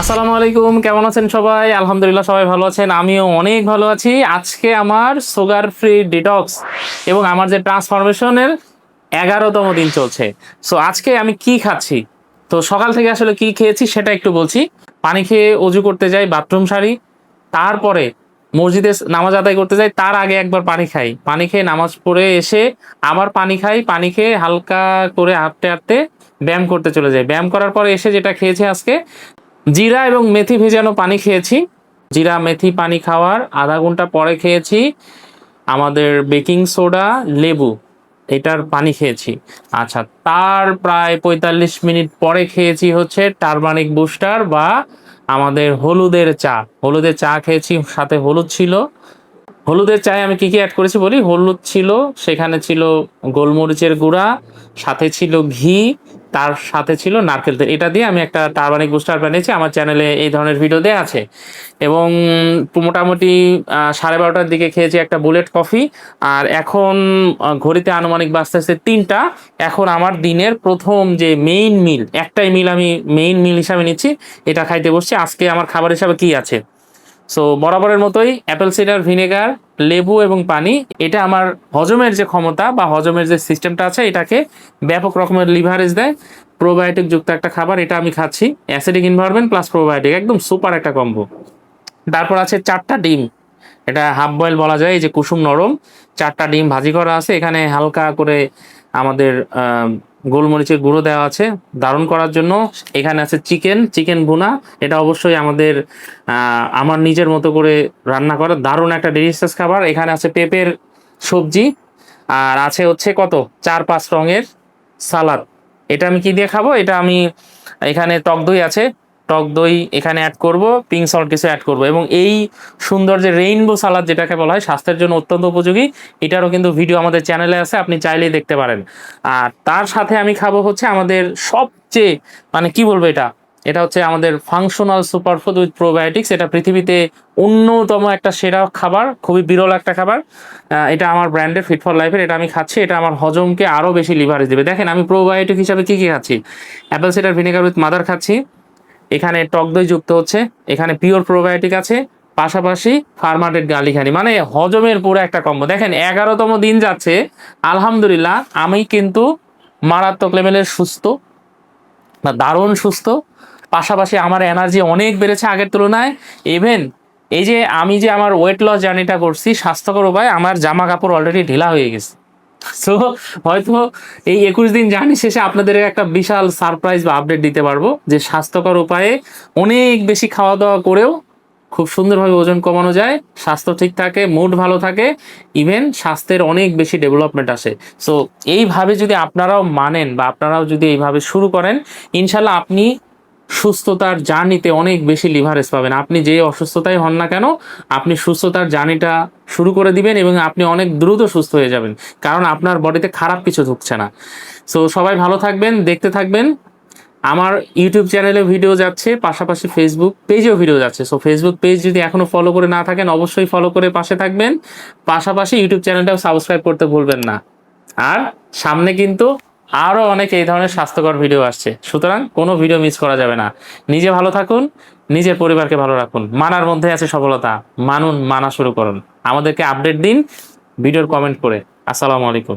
আসসালামু আলাইকুম, কেমন আছেন সবাই? আলহামদুলিল্লাহ সবাই ভালো আছেন, আমিও অনেক ভালো আছি। আজকে আমার সুগার ফ্রি ডিটক্স এবং আমার যে ট্রান্সফরমেশনের এগারোতম দিন চলছে। সো আজকে আমি কি খাচ্ছি? তো সকাল থেকে আসলে কি খেয়েছি সেটা একটু বলছি। পানি খেয়ে অজু করতে যাই, বাথরুম সারি, তারপরে মসজিদে নামাজ আদায় করতে যাই, তার আগে একবার পানি খাই। পানি খেয়ে নামাজ পড়ে এসে আবার পানি খাই, পানি খেয়ে হালকা করে হাঁটতে হাঁটতে ব্যায়াম করতে চলে যাই। ব্যায়াম করার পরে এসে যেটা খেয়েছি আজকে জিরা এবং মেথি ভেজানো পানি খেয়েছি। জিরা, মেথি, পানি খাওয়ার আধা ঘণ্টা পরে খেয়েছি। আমাদের বেকিং সোডা, লেবু, এটার পানি খেয়েছি। আচ্ছা তার প্রায় পঁয়তাল্লিশ মিনিট পরে খেয়েছি হচ্ছে টারবানিক বুস্টার বা আমাদের হলুদের চা। হলুদের চা খেয়েছি, সাথে হলুদ ছিল। হলুদের চায়ে আমি কি কি অ্যাড করেছি বলি? হলুদ ছিল, সেখানে ছিল গোলমরিচের গুঁড়া, সাথে ছিল ঘি তার সাথে ছিল নারকেল তেল। এটা দিয়ে আমি একটা টারবানিক বুস্টার বানিয়েছি। আমার চ্যানেলে এই ধরনের ভিডিও দেওয়া আছে। এবং মোটামুটি সাড়ে বারোটার দিকে খেয়েছি একটা বুলেট কফি আর এখন ঘড়িতে আনুমানিক বাঁচতে বাজতেছে তিনটা। এখন আমার দিনের প্রথম যে মেইন মিল একটাই মিল আমি মেইন মিল হিসাবে নিচ্ছি। এটা খাইতে বসছি। আজকে আমার খাবার হিসাবে কি আছে? সো বরাবরের মতোই অ্যাপেল সিডার ভিনেগার লেবু এবং পানি, এটা আমার হজমের যে ক্ষমতা বা হজমের যে সিস্টেমটা আছে, এটাকে ব্যাপক রকমের লিভারেজ দেয়। প্রোবায়োটিক যুক্ত একটা খাবার, এটা আমি খাচ্ছি। অ্যাসিডিক ইনভারমেন্ট প্লাস প্রোবায়োটিক একদম সুপার একটা কম্বো তারপর আছে চারটা ডিম। এটা হাফ বয়েল বলা যায়, এই যে কুসুম নরম। চারটা ডিম ভাজি করা আছে। এখানে হালকা করে আমাদের গোলমরিচের গুঁড়ো দেওয়া আছে। দারুণ করার জন্য এখানে আছে চিকেন চিকেন ভুনা। এটা অবশ্যই আমাদের আমার নিজের মতো করে রান্না করা দারুণ একটা ডেলিশিয়াস খাবার। এখানে আছে পেঁপের সবজি। আর আছে হচ্ছে কত? চার পাঁচ রঙের সালাদ। এটা আমি কি দিয়ে খাব? এটা আমি এখানে টক দই আছে। টক দই এখানে অ্যাড করব পিঙ্ক সল্ট কিছু অ্যাড করব এবং এই সুন্দর যে রেইনবো সালাদ যেটাকে বলা হয়, স্বাস্থ্যের জন্য অত্যন্ত উপযোগী। এটারও কিন্তু ভিডিও আমাদের চ্যানেলে আছে, আপনি চাইলেই দেখতে পারেন। আর তার সাথে আমি খাব হচ্ছে আমাদের সবচেয়ে মানে কি বলব এটা? এটা হচ্ছে আমাদের ফাংশনাল সুপারফুড উইথ প্রোবায়োটিক্স এটা পৃথিবীতে অন্যতম একটা সেরা খাবার, খুবই বিরল একটা খাবার। এটা আমার ব্র্যান্ডের ফিট ফর লাইফের এটা আমি খাচ্ছি, এটা আমার হজমকে আরও বেশি লিভারেজ দেবে। দেখেন, আমি প্রোবায়োটিক হিসাবে কী কী খাচ্ছি? Apple cider vinegar with mother খাচ্ছি। এখানে টক দই যুক্ত হচ্ছে, এখানে পিওর প্রোবায়োটিক আছে, পাশাপাশি ফার্মাটেড গার্লিক মানে হজমের পুরো একটা কম্বো দেখেন, এগারোতম দিন যাচ্ছে, আলহামদুলিল্লাহ, আমি কিন্তু মারাত্মক লেভেলের সুস্থ, বা দারুণ সুস্থ। পাশাপাশি আমার এনার্জি অনেক বেড়েছে আগের তুলনায়। ইভেন এই যে আমি যে আমার ওয়েট লস জার্নিটা করছি, স্বাস্থ্যকর উপায় আমার জামা কাপড় অলরেডি ঢিলা হয়ে গেছে। সো হয়তো এই একুশ দিন জার্নি শেষে আপনাদের একটা বিশাল সারপ্রাইজ বা আপডেট দিতে পারব যে স্বাস্থ্যকর উপায়ে অনেক বেশি খাওয়া দাওয়া করেও খুব সুন্দরভাবে ওজন কমানো যায়, স্বাস্থ্য ঠিক থাকে মুড ভালো থাকে ইভেন স্বাস্থ্যের অনেক বেশি ডেভেলপমেন্ট আসে। সো এইভাবে যদি আপনারাও মানেন বা আপনারাও যদি এইভাবে শুরু করেন, ইনশাল্লাহ আপনি সুস্থতার জার্নিতে অনেক বেশি লিভারেজ পাবেন। আপনি যে অসুস্থতাই হন না কেন, আপনি সুস্থতার জার্নিটা শুরু করে দিবেন এবং আপনি অনেক দ্রুত সুস্থ হয়ে যাবেন। কারণ আপনার বডিতে খারাপ কিছু ঢুকছে না। সো সবাই ভালো থাকবেন, দেখতে থাকবেন। আমার ইউটিউব চ্যানেলে ভিডিও যাচ্ছে, পাশাপাশি ফেসবুক পেজেও ভিডিও যাচ্ছে। সো ফেসবুক পেজ যদি এখনও ফলো করে না থাকেন, অবশ্যই ফলো করে পাশে থাকবেন। পাশাপাশি ইউটিউব চ্যানেলটাও সাবস্ক্রাইব করতে ভুলবেন না। আর সামনে কিন্তু আরও অনেক এই ধরনের স্বাস্থ্যকর ভিডিও আসছে। সুতরাং কোনো ভিডিও মিস করা যাবে না। নিজে ভালো থাকুন, নিজের পরিবারকে ভালো রাখুন। মানার মধ্যে আছে সফলতা। মানুন, মানা শুরু করুন। আমাদেরকে আপডেট দিন ভিডিওর কমেন্ট করে। আসসালামু আলাইকুম।